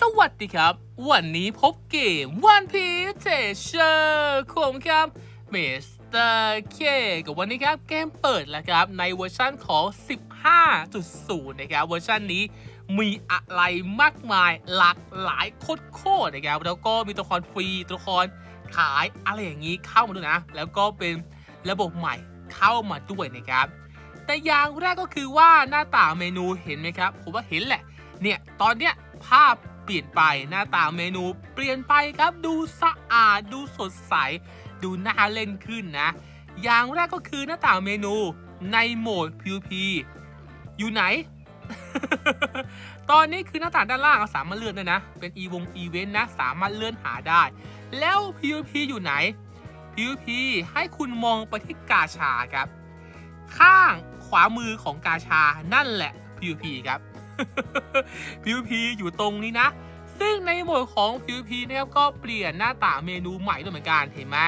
สวัสดีครับ วันนี้พบเกม One Piece Treasure ผมครับเมสเตอร์เคกับวันนี้ครับเกมเปิดแล้วครับในเวอร์ชันของ 15.0 นะครับเวอร์ชันนี้มีอะไรมากมายหลากหลายโคตรๆนะครับแล้วก็มีตัวละครฟรีตัวละครขายอะไรอย่างนี้เข้ามาด้วยนะ แล้วก็เป็นระบบใหม่เข้ามาด้วยนะครับแต่อย่างแรกก็คือว่าหน้าต่างเมนูเห็นไหมครับ ผมว่าเห็นแหละ เนี่ย ตอนเนี้ยภาพ เปลี่ยนไปหน้าต่างเมนูเปลี่ยนไปครับดูสะอาดดูสดใส ดูน่าเล่นขึ้นนะ อย่างแรกก็คือหน้าต่างเมนูในโหมด PVP อยู่ไหน ตอนนี้คือหน้าต่างด้านล่างเราสามารถเลื่อนได้นะ เป็นอีวงอีเวนต์นะ สามารถเลื่อนหาได้ แล้ว PVP อยู่ไหน PVP ให้คุณมองไปที่กาชาครับ ข้างขวามือของกาชานั่นแหละ PVP ครับ PVP อยู่ตรงนี้นะ ซึ่งในโหมดของ PVP นะครับก็เปลี่ยนหน้าต่างเมนูใหม่ด้วยเหมือนกันเห็นไหม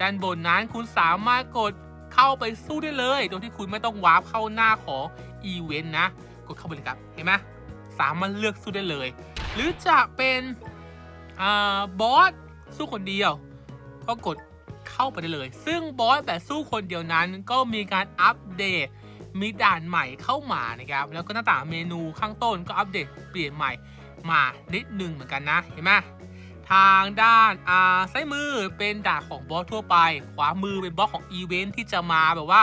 ด้านบนนั้นคุณสามารถกดเข้าไปสู้ได้เลย โดยที่คุณไม่ต้องวาร์ปเข้าหน้าของอีเวนต์นะ กดเข้าไปเลยครับเห็นไหมสามารถเลือกสู้ได้เลย หรือจะเป็นอบอสสู้คนเดียว ก็กดเข้าไปได้เลย ซึ่งบอสแบบสู้คนเดียวนั้นก็มีการอัปเดต มีด่านใหม่เข้ามานะครับ แล้วก็หน้าต่างเมนูข้างต้นก็อัปเดตเปลี่ยนใหม่มานิดนึงเหมือนกันนะ เห็นไหมทางด้านอ่าซ้ายมือเป็นด่านของบอสทั่วไป ขวามือเป็นบอสของอีเวนท์ที่จะมาแบบว่า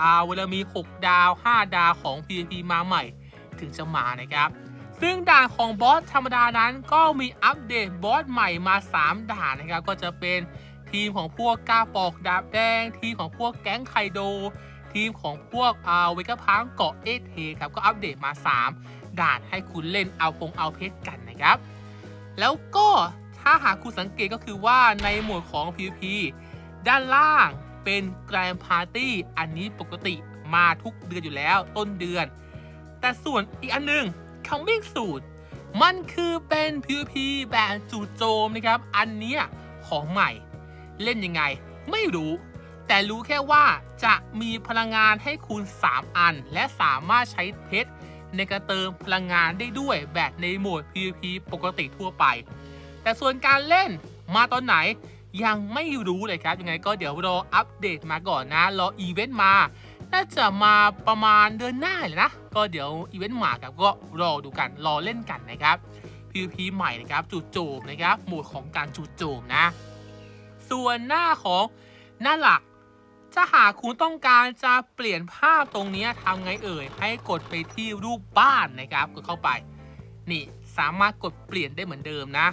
อ่าเวลามี 6 ดาว 5 ดาวของ PVP มาใหม่ ถึงจะมานะครับ ซึ่งด่านของบอสธรรมดานั้นก็มีอัปเดตบอสใหม่มา 3 ด่านนะครับ ก็จะเป็นทีมของพวกก้าปอกดาบแดง ทีมของพวกแก๊งไคโด ทีมของพวกเอาเวกพังเกาะเอเทครับก็อัปเดตมา 3 ด่านให้คุณเล่นเอาพงเอาเพชรกันนะครับ แล้วก็ถ้าหากคุณสังเกตก็คือว่าในหมวดของ PVP ด้านล่างเป็นแกรนพาร์ตี้อันนี้ปกติมาทุกเดือนอยู่แล้วต้นเดือน แต่ส่วนอีกอันหนึ่ง coming soon มันคือเป็น PVP แบบจู่โจมนะครับ อันเนี้ยของใหม่เล่นยังไงไม่รู้ แต่รู้แค่ว่าจะมีพลังงานให้คุณ3 อัน และสามารถใช้เพชรในการเติมพลังงานได้ด้วยแบบในโหมด PVP ปกติทั่วไป แต่ส่วนการเล่นมาตอนไหนยังไม่รู้เลยครับ ยังไงก็เดี๋ยวรออัปเดตมาก่อนนะ รออีเวนต์มา น่าจะมาประมาณเดือนหน้าเลยนะ ก็เดี๋ยวอีเวนต์มาครับก็รอดูกัน รอเล่นกันนะครับ PVP ใหม่นะครับจู่โจมนะครับ โหมดของการจู่โจมนะ ส่วนหน้าของหน้าหลัก ถ้าหากคุณต้องการจะเปลี่ยนภาพตรงนี้ทำไงเอ่ย ให้กดไปที่รูปบ้านนะครับ กดเข้าไป นี่สามารถกดเปลี่ยนได้เหมือนเดิมนะ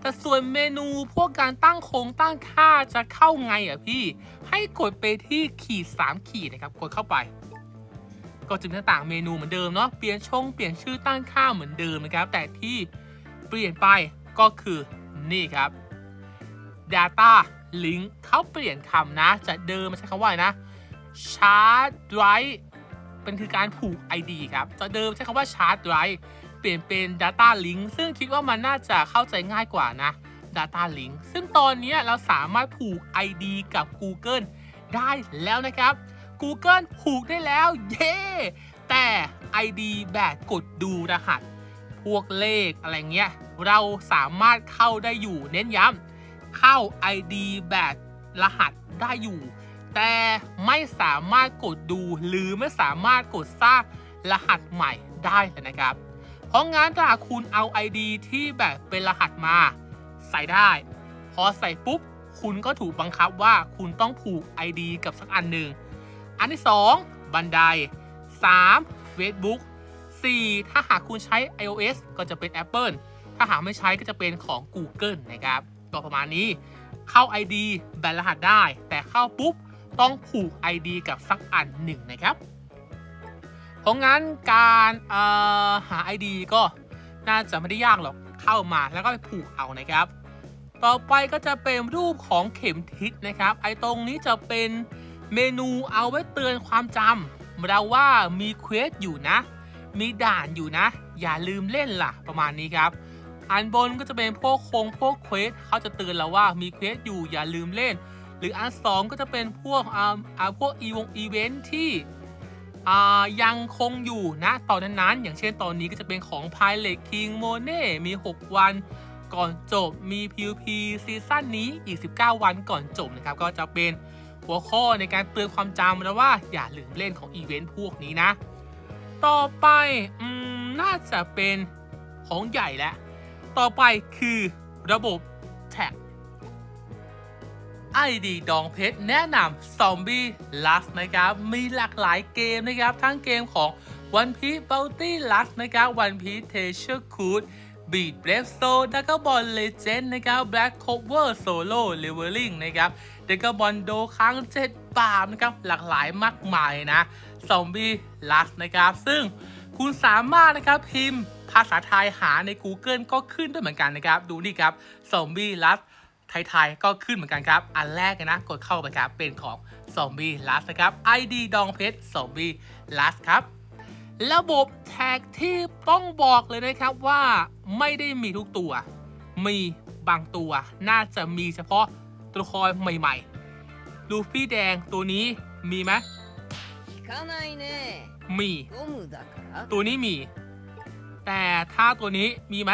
แต่ส่วนเมนูพวกการตั้งโครงตั้งค่าจะเข้าไงอะพี่ ให้กดไปที่ขีด 3 ขีดนะครับ กดเข้าไป ก็จะมีหน้าต่างเมนูเหมือนเดิมเนาะ เปลี่ยนช่องเปลี่ยนชื่อตั้งค่าเหมือนเดิมนะครับ แต่ที่เปลี่ยนไปก็คือนี่ครับ Data Link เขาเปลี่ยนคำนะ จะเดิมมันใช้คำว่าอะไรนะ Chart Drive เป็นคือการผูก ID ครับจะเดิมใช้คำว่า Chart Drive เปลี่ยนเป็น Data Link ซึ่งคิดว่ามันน่าจะเข้าใจง่ายกว่านะ Data Link ซึ่งตอนนี้เราสามารถผูก ID กับ Google ได้แล้วนะครับ Google ผูกได้แล้ว เย้ แต่ ID แบบกดดูรหัส พวกเลขอะไรเงี้ย เราสามารถเข้าได้อยู่เน้นย้ำ เข้า ID แบบรหัสได้อยู่ แต่ไม่สามารถกดดูหรือไม่สามารถกดสร้างรหัสใหม่ได้เลยนะครับ เพราะงั้นถ้าคุณเอา ID ที่แบบเป็นรหัสมา ใส่ได้ พอใส่ปุ๊บ คุณก็ถูกบังคับว่าคุณต้องผูก ID กับสักอันหนึ่ง อันที่ 2 บันได 3 Facebook 4 ถ้าหากคุณใช้ iOS ก็จะเป็น Apple ถ้าหากไม่ใช้ก็จะเป็นของ Google นะครับ ก็ประมาณนี้ เข้า ID แบบรหัสได้ แต่เข้าปุ๊บต้องผูก ID กับสักอันหนึ่งนะครับ เพราะงั้นการเอ่อหา ID ก็น่าจะไม่ได้ยากหรอกเข้ามาแล้วก็ไปผูกเอานะครับ ต่อไปก็จะเป็นรูปของเข็มทิศนะครับ ไอ้ตรงนี้จะเป็นเมนูเอาไว้เตือนความจำเราว่ามีเควสอยู่นะ มีด่านอยู่นะ อย่าลืมเล่นล่ะประมาณนี้ครับ อันบนก็จะเป็นพวกโครงพวกเควสเขาจะเตือนเราว่ามีเควสอยู่อย่าลืมเล่น หรืออันสองก็จะเป็นพวกอ่าอ่าพวกอีวงอีเวนท์ที่อ่ายังคงอยู่นะตอนนั้นๆ อย่างเช่นตอนนี้ก็จะเป็นของ Pilot King m o n e มี 6 วันก่อนจบมี PVP ซีซั่นนี้อีก 19 วันก่อนจบนะครับ ก็จะเป็นหัวข้อในการเตือนความจำแล้วว่าอย่าลืมเล่นของอีเวนต์พวกนี้นะ ต่อไป อืม น่าจะเป็นของใหญ่แล้ว ต่อไปคือระบบแท็กไอดีดองเพชรแนะนำซอมบี้ลัสนะครับ มีหลากหลายเกมนะครับ ทั้งเกมของวัน Piece Bounty สนะครับวัน Piece Treasure Cruise Beat Brave Soul Dragon นะครับ Black Cover Solo Leveling นะครับ Dragon Ball Do ครั้ง7ปามนะครับ หลากหลายมากมายนะ ซอมบี้ลัสนะครับ ซึ่ง คุณสามารถนะครับพิมพ์ภาษาไทยหาใน Google ก็ขึ้นด้วยเหมือนกันนะครับ ดูนี่ครับซอมบี้ลัสไทยๆก็ขึ้นเหมือนกันครับ อันแรกนะกดเข้าไปครับ เป็นของซอมบี้ลัสนะครับ ID ดองเพชรซอมบี้ลัสครับ ระบบแท็กที่ต้องบอกเลยนะครับว่าไม่ได้มีทุกตัว มีบางตัวน่าจะมีเฉพาะตัวคอยใหม่ๆ ลูฟี่แดงตัวนี้มีไหม มี ตัวนี้มี แต่ถ้าตัวนี้มีไหม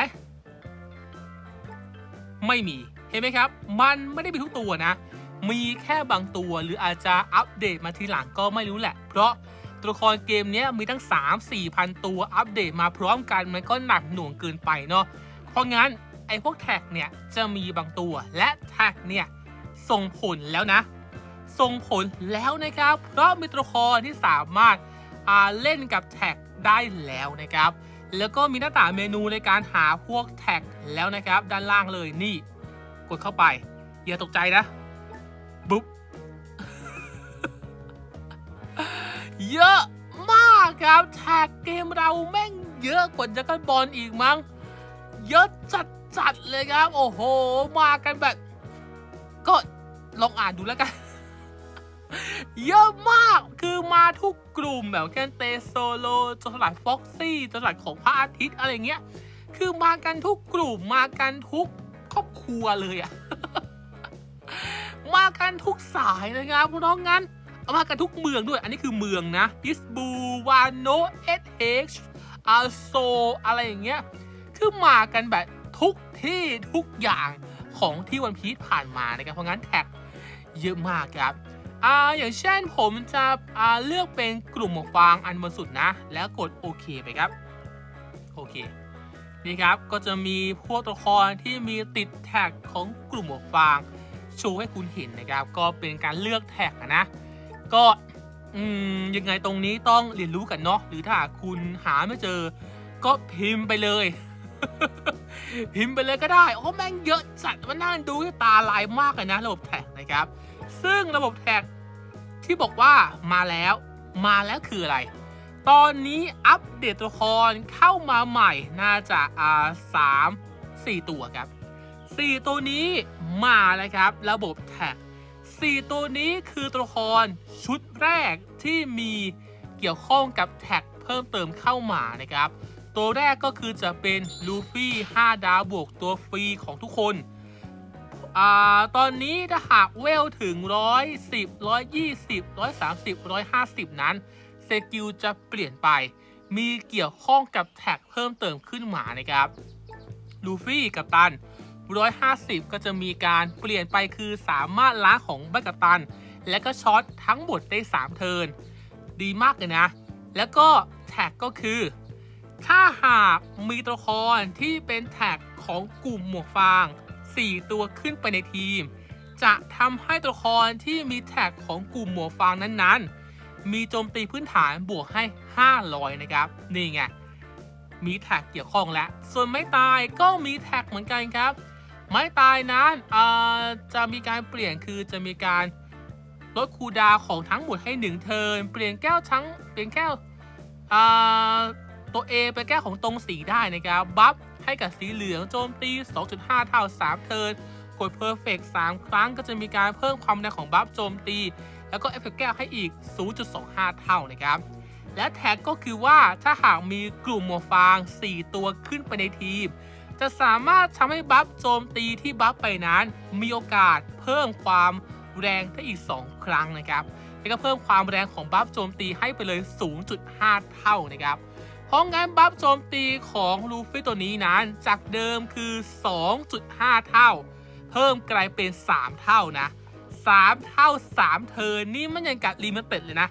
ไม่มี เห็นไหมครับ มันไม่ได้มีทุกตัวนะ มีแค่บางตัวหรืออาจจะอัปเดตมาทีหลังก็ไม่รู้แหละ เพราะตัวละครเกมนี้มีทั้ง 3 4พันตัวอัปเดตมาพร้อมกันมันก็หนักหน่วงเกินไปเนาะ เพราะงั้นไอ้พวกแท็กเนี่ยจะมีบางตัวและแท็กเนี่ยส่งผลแล้วนะ ส่งผลแล้วนะครับ เพราะมีตัวละครที่สามารถ เล่นกับแท็กได้แล้วนะครับ แล้วก็มีหน้าต่างเมนูในการหาพวกแท็กแล้วนะครับ ด้านล่างเลยนี่ กดเข้าไป อย่าตกใจนะบุ๊บเยอะมากครับแท็กเกมเราแม่งเยอะกว่าจักรบอลอีกมั้ง เยอะจัดจัดๆเลยครับ โอ้โห มากันแบบ ก็ลองอ่านดูแล้วกัน เยอะมากคือมาทุกกลุ่มแบบแคนเตโซโลจนสลัดฟ็อกซี่จนสลัดของพระอาทิตย์อะไรเงี้ย คือมากันทุกกลุ่มมากันทุกครอบครัวเลยอะมากันทุกสายนะครับเพราะงั้นเอามากันทุกเมืองด้วย อันนี้คือเมืองนะอิสบูวานโนเอสเอ็กซ์อาโซอะไรอย่างเงี้ย คือมากันแบบทุกที่ทุกอย่างของที่วันพีชผ่านมานะครับ เพราะงั้นแท็กเยอะมากครับ อ่าอย่างเช่นผมจะอ่าเลือกเป็นกลุ่มหมวกฟางอันบนสุดนะ แล้วกดโอเคไปครับ โอเค นี่ครับก็จะมีพวกตัวละครที่มีติดแท็กของกลุ่มหมวกฟางโชว์ให้คุณเห็นนะครับ ก็เป็นการเลือกแท็กอะนะ ก็อืมยังไงตรงนี้ต้องเรียนรู้กันเนาะหรือถ้าคุณหาไม่เจอ ก็พิมพ์ไปเลย พิมพ์ไปเลยก็ได้ โอ้แม่งเยอะจัดมันน่าดูตาลายมากเลยนะระบบแท็กนะครับ ซึ่งระบบแท็กที่บอกว่ามาแล้วมาแล้วคืออะไร ตอนนี้อัปเดตตัวละครเข้ามาใหม่น่าจะอ่าสามสี่ตัวครับสี่ตัวนี้มาแล้วครับ ระบบแท็ก4ตัวนี้คือตัวละครชุดแรกที่มีเกี่ยวข้องกับแท็กเพิ่มเติมเข้ามานะครับ ตัวแรกก็คือจะเป็นลูฟี่5ดาวบวกตัวฟรีของทุกคน อ่าตอนนี้ถ้าหากเวลถึง 110 120 130 150 นั้นสกิลจะเปลี่ยนไป มีเกี่ยวข้องกับแท็กเพิ่มเติมขึ้นมานะครับลูฟี่กับตัน 150 ก็จะมีการเปลี่ยนไปคือสามารถล้าของแบกกัปตัน และก็ช็อตทั้งหมดได้ 3 เทิร์นดีมากเลยนะ แล้วก็แท็กก็คือ ถ้าหากมีตัวละครที่เป็นแท็กของกลุ่มหมวกฟาง 4 ตัวขึ้นไปในทีม จะทำให้ตัวละครที่มีแท็กของกลุ่มหมวกฟางนั้นๆ มีโจมตีพื้นฐานบวกให้ 500 นะครับ นี่ไง มีแท็กเกี่ยวข้องแล้ว ส่วนไม่ตายก็มีแท็กเหมือนกันครับ ไม่ตายนั้นจะมีการเปลี่ยนคือจะมีการลดคูดาวของทั้งหมดให้ 1 เทิร์นเปลี่ยนแก้วทั้งเปลี่ยนแก้วตัว A เป็นแก้วของตรงสีได้นะครับ บัฟ ให้กับสีเหลืองโจมตี 2.5 เท่า 3 เทิร์นกด Perfect 3ครั้งก็จะมีการเพิ่มความแรงของบัฟโจมตี แล้วก็เอฟเฟกต์แก้วให้อีก 0.25 เท่านะครับ และแท็กก็คือว่าถ้าหากมีกลุ่มหมวฟาง 4 ตัวขึ้นไปในทีม จะสามารถทำให้บัฟโจมตีที่บัฟไปนั้น มีโอกาสเพิ่มความแรงได้อีก 2 ครั้งนะครับแล้วก็เพิ่มความแรงของบัฟโจมตีให้ไปเลย 0.5 เท่านะครับ เพราะงั้นบัฟโจมตีของลูฟี่ตัวนี้นั้น จากเดิมคือ 2.5 เท่า เพิ่มกลายเป็น 3 เท่านะ 3 เท่า 3 เทินนี่มันยังกับลิมิเต็ดเลยนะ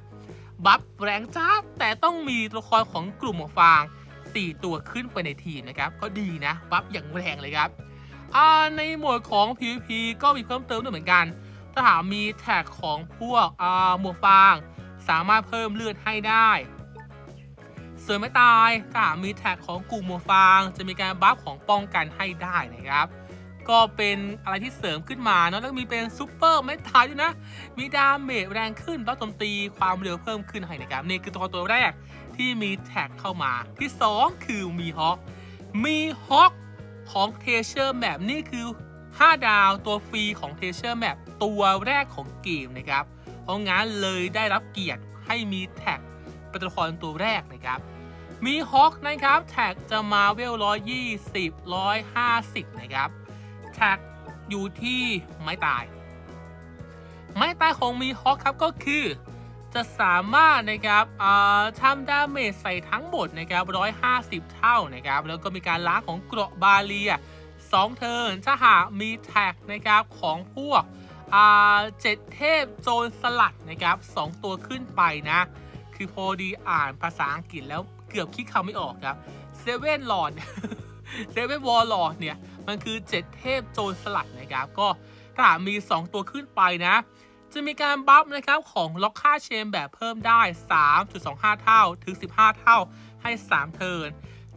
บัฟแรงจ้าแต่ต้องมีตัวละครของกลุ่มหมวกฟาง 4 ตัวขึ้นไปในทีมนะครับ ก็ดีนะ บัฟอย่างแรงเลยครับในหมวดของ PVP ก็มีเพิ่มเติมด้วยเหมือนกัน ถ้าหากมีแท็กของพวกหมวกฟาง สามารถเพิ่มเลือดให้ได้ ส่วนไม่ตายถ้ามีแท็กของกลุ่มหมฟาง จะมีการบัฟของป้องกันให้ได้นะครับ ก็เป็นอะไรที่เสริมขึ้นมาเนาะแล้วก็มีเป็นซูเปอร์ไม่ตายด้วยนะ มีดาเมจแรงขึ้นบัฟโจมตีความเร็วเพิ่มขึ้นให้นะครับนี่คือตัวตัวแรกที่มีแท็กเข้ามา ที่ 2 คือมีฮอคมีฮอคของเทเชอร์แมปนี่คือ 5 ดาวตัวฟรีของเทเชอร์แมปตัวแรกของเกมนะครับ เพราะงั้นเลยได้รับเกียรติให้มีแท็ก เป็นตัวละครตัวแรกนะครับ มีฮอคนะครับ แท็กจะมาเวล120 150นะครับ แท็กอยู่ที่ไม้ตาย ไม้ตายของมีฮอคครับก็คือจะสามารถนะครับอ่าทำดาเมจใส่ทั้งหมดนะครับ150 เท่านะครับ แล้วก็มีการล้างของเกราะบาเลีย2เทิร์นถ้าหากมีแท็กนะครับของพวกเจ็ดเทพโจรสลัดนะครับสองตัวขึ้นไปนะ คือพอดีอ่านภาษาอังกฤษแล้วเกือบคิดคำไม่ออกครับเซเว่นลอดเซเว่นวอลลอดเนี่ย มันคือ 7 เทพโจรสลัดนะครับ ก็ถ้ามี 2 ตัวขึ้นไปนะ จะมีการบัฟนะครับ ของล็อกค่าเชมแบบเพิ่มได้ 3.25 เท่าถึง 15 เท่าให้ 3 เทิร์น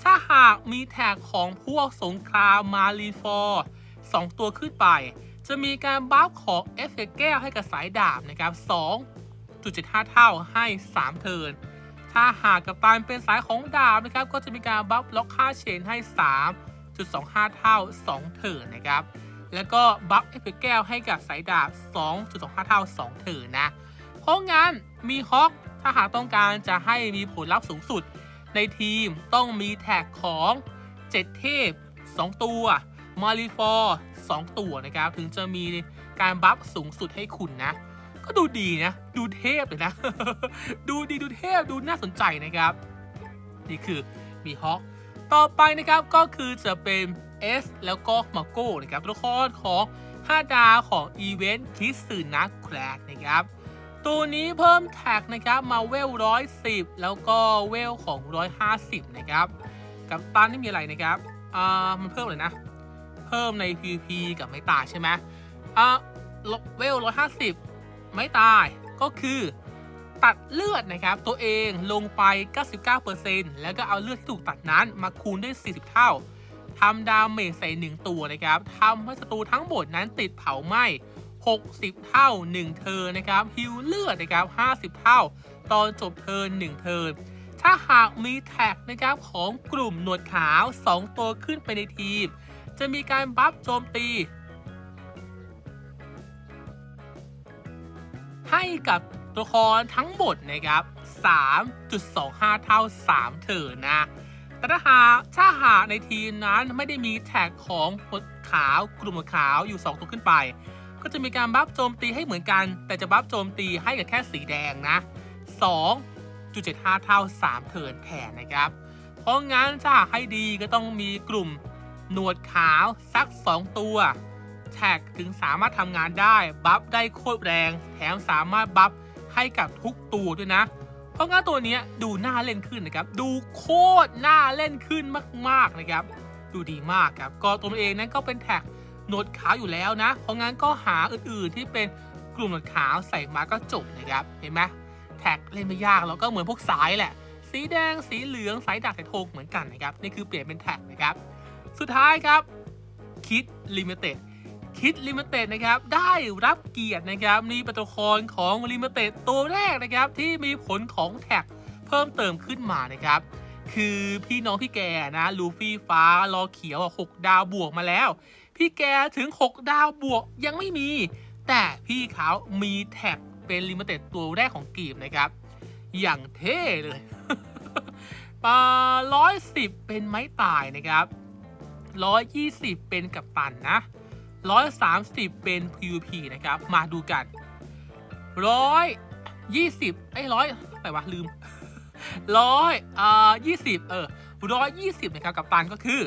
ถ้าหากมีแท็กของพวกสงครามมารีฟอร์2ตัวขึ้นไป จะมีการบัฟของเอฟเฟกแก้วให้กับสายดาบนะครับ 2.75 เท่าให้ 3 เทิร์น ถ้าหากกับตันเป็นสายของดาบนะครับ ก็จะมีการบัฟล็อกค่าเชนให้ 3.25 เท่า 2 เทิร์นนะครับ แล้วก็บัฟเอฟเฟกต์แก้วให้กับสายดาบ 2.25 เท่า 2 เทิร์นนะ เพราะงั้นมีฮอกถ้าหากต้องการจะให้มีผลลัพธ์สูงสุด ในทีมต้องมีแท็กของ 7 เทพ 2 ตัวมาริฟอร์2ตัวนะครับ ถึงจะมีการบัฟสูงสุดให้คุณนะ ก็ดูดีนะ ดูเทพเลยนะ ดูดีดูเทพดูน่าสนใจนะครับ นี่คือมีฮอคต่อไปนะครับก็คือจะเป็น S แล้วก็มาโก้นะครับตัวละครของ 5 ดาวของอีเวนต์คิสึนะแครกนะครับ ตัวนี้เพิ่มแท็กนะครับมาเวล 110 แล้วก็เวลของ 150 นะครับกับตันนี่มีอะไรนะครับอ่ามันเพิ่มเลยนะ เพิ่มใน PVP กับไม่ตาใช่ไหมอ่าเวล 150 ไม่ตายก็คือ ตัดเลือดนะครับตัวเองลงไป 99%แล้วก็เอาเลือดที่ถูกตัดนั้นมาคูณด้วย 40 เท่าทำดาเมจใส่ 1 ตัวนะครับทำให้ศัตรูทั้งหมดนั้นติดเผาไหม้ 60 เท่า 1 เทิร์นนะครับฮิวเลือดนะครับ 50 เท่า ตอนจบเทิร์น1 เทิร์นถ้าหากมีแท็กนะครับของกลุ่มหนวดขาว 2 ตัวขึ้นไปในทีม จะมีการบัฟโจมตี ให้กับตัวละครทั้งหมดนะครับ 3.25 เท่า 3 เถินนะ แต่ถ้าหากถ้าหากในทีมนั้นไม่ได้มีแท็กของหมดขาวกลุ่มหมดขาวอยู่ 2 ตัวขึ้นไป ก็จะมีการบัฟโจมตีให้เหมือนกัน แต่จะบัฟโจมตีให้กับแค่สีแดงนะ 2.75 เท่า 3เทินแทนนะครับ เพราะงั้นถ้าหากให้ดีก็ต้องมีกลุ่มหนวดขาวสัก 2 ตัว แท็กถึงสามารถทำงานได้ บัฟได้โคตรแรง แถมสามารถบัฟให้กับทุกตัวด้วยนะ เพราะงั้นตัวนี้ดูน่าเล่นขึ้นนะครับ ดูโคตรน่าเล่นขึ้นมากๆนะครับ ดูดีมากครับ ก็ตัวเองนั้นก็เป็นแท็กหนวดขาวอยู่แล้วนะ เพราะงั้นก็หาอื่นๆที่เป็นกลุ่มหนวดขาวใส่มาก็จบนะครับ เห็นไหมแท็กเล่นไม่ยากแล้วก็เหมือนพวกสายแหละ สีแดง สีเหลือง สายดักสายโทงเหมือนกันนะครับ นี่คือเปลี่ยนเป็นแท็กนะครับ สุดท้ายครับคิดลิมิเต็ด คิดลิมิเต็ดนะครับได้รับเกียรตินะครับนี่เป็นตัวละครของลิมิเต็ดตัวแรกนะครับที่มีผลของแท็กเพิ่มเติมขึ้นมานะครับคือพี่น้องพี่แกนะลูฟี่ฟ้ารอเขียวหกดาวบวกมาแล้ว พี่แกถึง 6 ดาวบวกยังไม่มี แต่พี่เขามีแท็กเป็นลิมิเต็ดตัวแรกของเกมนะครับ อย่างเท่เลยปาร้อยสิบเป็นไม้ตายนะครับร้อยยี่สิบเป็นกัปตันนะ 130 เป็น PVP นะครับ มาดูกันร้อยยี่สิบไอ้ร้อยอะไรวะ ลืมร้อยอ่ายี่สิบเออร้อยยี่สิบนะครับ กับตันก็คือ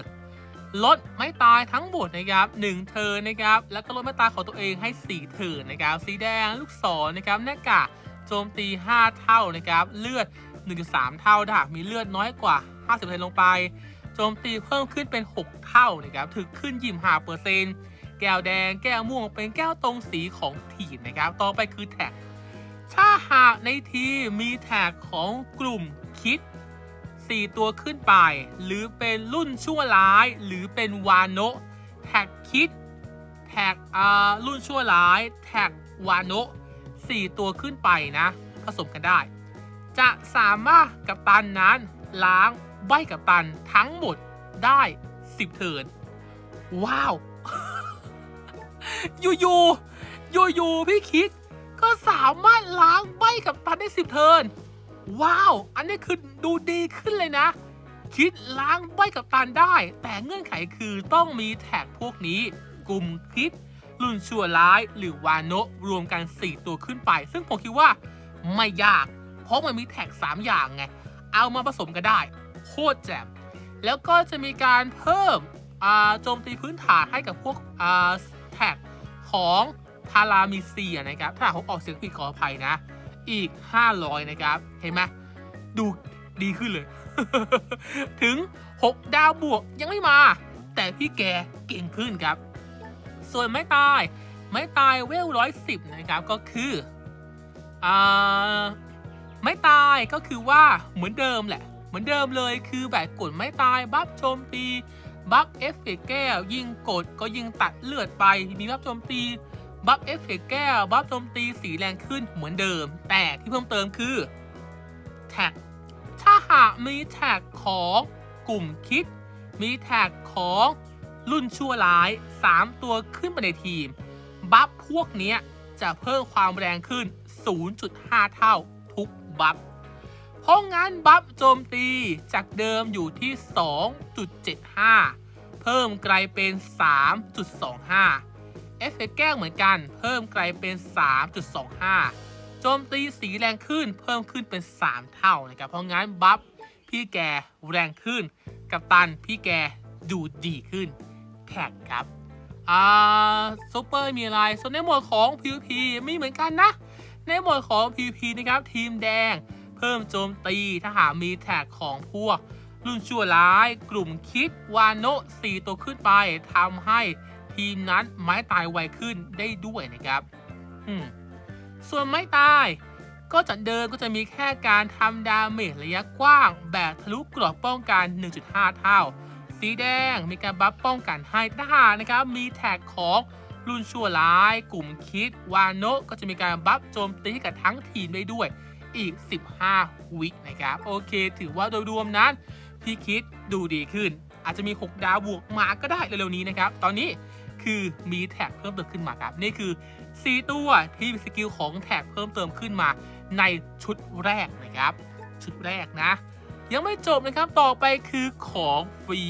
ลดไม่ตายทั้งหมดนะครับหนึ่งเทิร์นะครับ แล้วก็ลดไม่ตายของตัวเองให้สี่เทิร์นะครับ สีแดงลูกศรนะครับหน้ากากโจมตี 5 เท่านะครับ เลือด 1.3 เท่าถ้าหากมีเลือดน้อยกว่า 50%ลงไป โจมตีเพิ่มขึ้นเป็น 6 เท่านะครับ ถึกขึ้นยิมหาเปอร์เซ็นต์ แก้วแดง แก้วม่วงเป็นแก้วตรงสีของทีมนะครับ ต่อไปคือแท็ก ถ้าหากในทีมมีแท็กของกลุ่มคิด 4 ตัวขึ้นไป หรือเป็นรุ่นชั่วร้าย หรือเป็นวานโนแท็กคิด แท็กอ่ารุ่นชั่วร้าย แท็กวานโน4ตัวขึ้นไปนะ ผสมกันได้ จะสามารถกับตันนั้นล้างใบกับตันทั้งหมดได้ 10 เทิร์นว้าว อยู่อยู่อยู่อยู่ๆพี่คิด ก็สามารถล้างใบกับตันได้10เทิร์นว้าว อันนี้คือดูดีขึ้นเลยนะ คิดล้างใบกับตันได้ แต่เงื่อนไขคือต้องมีแท็กพวกนี้ กลุ่มคิดรุ่นชั่วร้ายหรือวานโนะรวมกัน 4 ตัวขึ้นไป ซึ่งผมคิดว่าไม่ยาก เพราะมันมีแท็ก 3 อย่างไง เอามาผสมกันได้ โคตรแจ่มแล้วก็จะมีการเพิ่มโจมตีพื้นฐานให้กับพวก แท็กของทารามิเซียนะครับ ถ้าผมออกเสียงผิดขออภัยนะ อีก 500 นะครับ เห็นไหมดูดีขึ้นเลย ถึง 6 ดาวบวกยังไม่มา แต่พี่แกเก่งขึ้นครับ ส่วนไม้ตาย ไม้ตายเวลร้อยสิบนะครับ ก็คืออ่าไม้ตายก็คือว่าเหมือนเดิมแหละ เหมือนเดิมเลยคือแบบกดไม้ตายบัฟโจมตี บัฟเอฟเฟก์แก้ว ยิงกดก็ยิงตัดเลือดไป มีบัฟโจมตี บัฟเอฟเฟก์แก้ว บัฟโจมตีสีแรงขึ้นเหมือนเดิม แต่ที่เพิ่มเติมคือแท็กถ้าหากมีแท็กของกลุ่มคิด มีแท็กของรุ่นชั่วร้าย 3 ตัวขึ้นไปในทีม บัฟพวกนี้จะเพิ่มความแรงขึ้น 0.5 เท่าทุกบัฟ เพราะงั้นบัฟโจมตีจากเดิมอยู่ที่ 2.75 เพิ่มไกลเป็น 3.25 เอฟเฟกต์แก้วเหมือนกัน เพิ่มไกลเป็น 3.25 โจมตีสีแรงขึ้นเพิ่มขึ้นเป็น 3 เท่านะครับเพราะงั้นบัฟพี่แกแรงขึ้น กับตันพี่แกดูดีขึ้นแท็กครับอ่าซูเปอร์มีอะไรส่วนในหมวดของ PVP ไม่เหมือนกันนะ ในหมวดของ PVP นะครับทีมแดง เพิ่มโจมตีถ้าหากมีแท็กของพวก รุ่นชั่วร้าย กลุ่มคิดวานโนะ4ตัวขึ้นไปทำให้ทีมนั้นไม้ตายไวขึ้นได้ด้วยนะครับอืมส่วนไม้ตาย ก็จากเดิมก็จะมีแค่การทำดาเมจระยะกว้าง แบบทะลุกรอบป้องกัน 1.5 เท่า สีแดงมีการบัฟป้องกันให้ทหารนะครับ มีแท็กของรุ่นชั่วร้าย กลุ่มคิด วานโนะก็จะมีการบัฟโจมตีให้กับทั้งทีมได้ด้วย อีก 15 วินะครับ โอเค ถือว่าโดยรวมนั้น พี่คิดดูดีขึ้น อาจจะมี 6 ดาวบวกมาก็ได้เร็วๆนี้นะครับ ตอนนี้คือมีแท็กเพิ่มเติมขึ้นมาครับ นี่คือ 4 ตัวที่มีสกิลของแท็กเพิ่มเติมขึ้นมาในชุดแรกนะครับ ชุดแรกนะ ยังไม่จบนะครับต่อไปคือของฟรี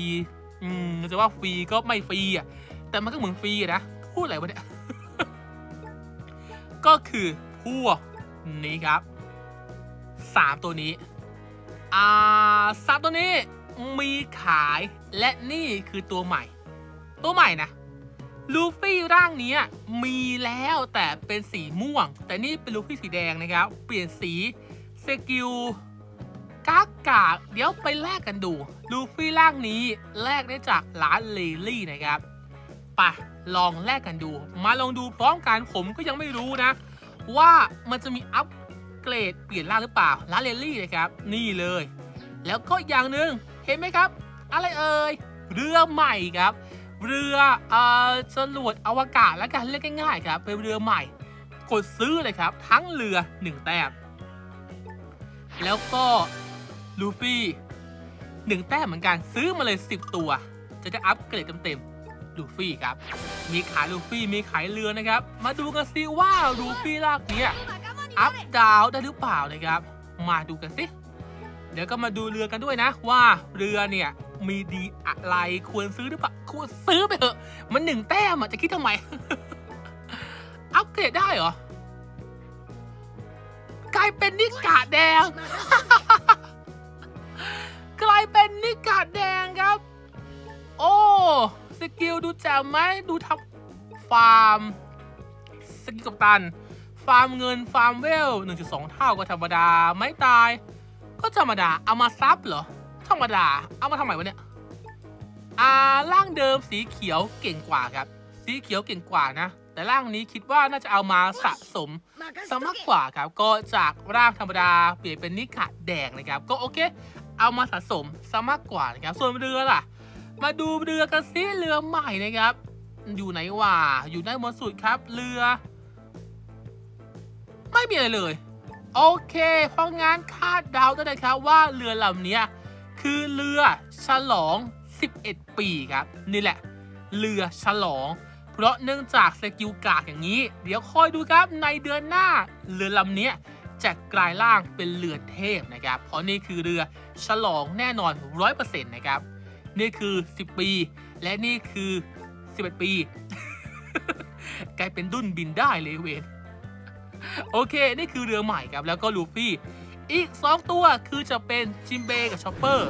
อืมจะว่าฟรีก็ไม่ฟรีอะแต่มันก็เหมือนฟรีนะพูดอะไรวะเนี่ยก็คือพวกนี้ครับ สามตัวนี้ อ่าสามตัวนี้มีขายและนี่คือตัวใหม่ ตัวใหม่นะลูฟี่ร่างนี้มีแล้วแต่เป็นสีม่วง แต่นี่เป็นลูฟี่สีแดงนะครับ เปลี่ยนสีสกิลกากกากเดี๋ยวไปแลกกันดู ลูฟี่ร่างนี้แลกได้จากร้านเลลี่นะครับปะลองแลกกันดู มาลองดูพร้อมกันผมก็ยังไม่รู้นะ ว่ามันจะมีอัป เกรดเปลี่ยนร่างหรือเปล่าร้านเลลี่นะครับ นี่เลย แล้วก็อย่างหนึ่งเห็นไหมครับ อะไรเอ่ยเรือใหม่ครับ เรือเอ่อจรวดอวกาศแล้วกันเรียกง่ายๆครับเป็นเรือใหม่ กดซื้อเลยครับ ทั้งเรือ1แต้มแล้วก็ลูฟี่หนึ่งแต้มเหมือนกันซื้อมาเลย 10 ตัว จะได้อัปเกรดเต็มๆลูฟี่ครับ มีขายลูฟี่มีขายเรือนะครับ มาดูกันสิว่าลูฟี่ลากเนี้ย อัพดาวได้หรือเปล่านะครับ มาดูกันสิ เดี๋ยวก็มาดูเรือกันด้วยนะ ว่าเรือเนี่ยมีดีอะไรควรซื้อหรือเปล่าควรซื้อไปเถอะ มันหนึ่งแต้มอะจะคิดทำไม อัปเกรดได้เหรอ กลายเป็นนิกาแดง กลายเป็นนิกาแดงครับ โอ้สกิลดูแจ๋วไหมดูทำฟาร์ม สกิลกับตัน ฟาร์มเงินฟาร์มเวล 1.2 เท่าก็ธรรมดา ไม่ตาย ก็ธรรมดา เอามาซับเหรอ ธรรมดา เอามาทำไมวะเนี่ย อ่า ร่างเดิมสีเขียวเก่งกว่าครับ สีเขียวเก่งกว่านะ แต่ร่างนี้คิดว่าน่าจะเอามาสะสมซะมากกว่าครับ ก็จากร่างธรรมดาเปลี่ยนเป็นนิกะแดงนะครับ ก็โอเค เอามาสะสมซะมากกว่านะครับ ส่วนเรือล่ะ มาดูเรือกันซิเรือใหม่นะครับ อยู่ไหนวะ อยู่ด้านบนสุดครับ เรือ ไม่มีอะไรเลย โอเค เพราะงั้นคาดเดาได้เลยครับว่าเรือลำนี้คือเรือฉลอง 11 ปีครับ นี่แหละ เรือฉลอง เพราะเนื่องจากสกิลกากอย่างนี้ เดี๋ยวคอยดูครับในเดือนหน้าเรือลำนี้จะกลายร่างเป็นเรือเทพนะครับ เพราะนี่คือเรือฉลองแน่นอน 100%นะครับ นี่คือ 10 ปี และนี่คือ 11 ปี กลายเป็นดุนบินได้เลยเวน โอเค นี่คือเรือใหม่ครับ แล้วก็ลูฟี่ อีก 2 ตัวคือจะเป็นจิมเบกับชอปเปอร์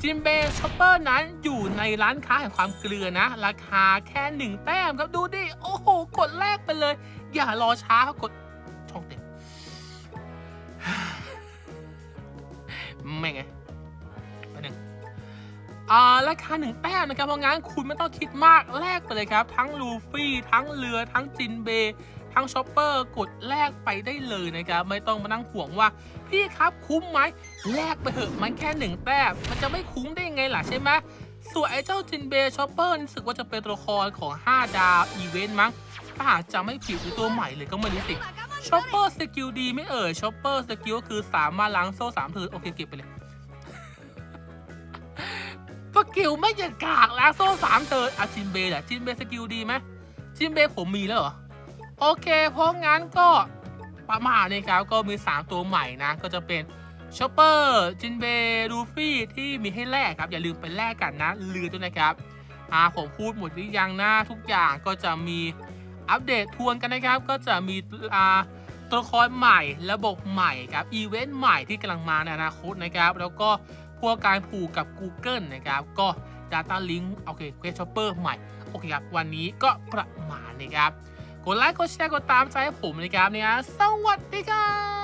จิมเบชอปเปอร์นั้นอยู่ในร้านค้าแห่งความเกลือนะ ราคาแค่หนึ่งแต้มครับ ดูดิ โอ้โห กดแรกไปเลย อย่ารอช้าครับกดช่องเต็มแม่งไงไปหนึ่งอ่าราคาหนึ่งแต้มนะครับเพราะงั้นคุณไม่ต้องคิดมากแลกไปเลยครับ ทั้งลูฟี่ทั้งเรือทั้งจินเบ ทั้งชอปเปอร์กดแลกไปได้เลยนะครับไม่ต้องมานั่งห่วงว่า พี่ครับคุ้มไหมแลกไปเถอะมันแค่หนึ่งแต้มมันจะไม่คุ้มได้ยังไงล่ะใช่ไหมส่วนไอ้เจ้าจินเบชอปเปอร์รู้สึกว่าจะเป็นตัวละครของ 5 ดาวอีเวนต์มั้งถ้าหากจะไม่ผิดหรือตัวใหม่เลยก็ไม่รู้สิชอปเปอร์สกิลดีไม่เอ่ยชอปเปอร์สกิลก็คือสามารถล้างโซ่สามเทิร์นโอเคเก็บไปเลยสกิลไม่จะกากล้างโซ่สามเทิร์อะจินเบแหละจินเบย์สกิลดีไหมจินเบย์ผมมีแล้วเหรอ โอเค เพราะงั้นก็ประมาณนี้ครับ ก็มี 3 ตัวใหม่นะ ก็จะเป็นชอปเปอร์ จินเบลูฟี่ที่มีให้แลกครับ อย่าลืมไปแลกกันนะลือด้วยนะครับอ่าผมพูดหมดหรือยังนะทุกอย่างก็จะมีอัปเดตทวนกันนะครับ ก็จะมีอ่าตัวละครใหม่ระบบใหม่ครับอีเวนต์ใหม่ที่กำลังมาในอนาคตนะครับ แล้วก็พวกการผูกกับ Google นะครับ ก็ Data Link โอเคเควสชอปเปอร์ใหม่ โอเคครับ วันนี้ก็ประมาณนี้ครับ กดไลค์กดแชร์กดตามใจให้ผมนะครับเนี่ยสวัสดีครับ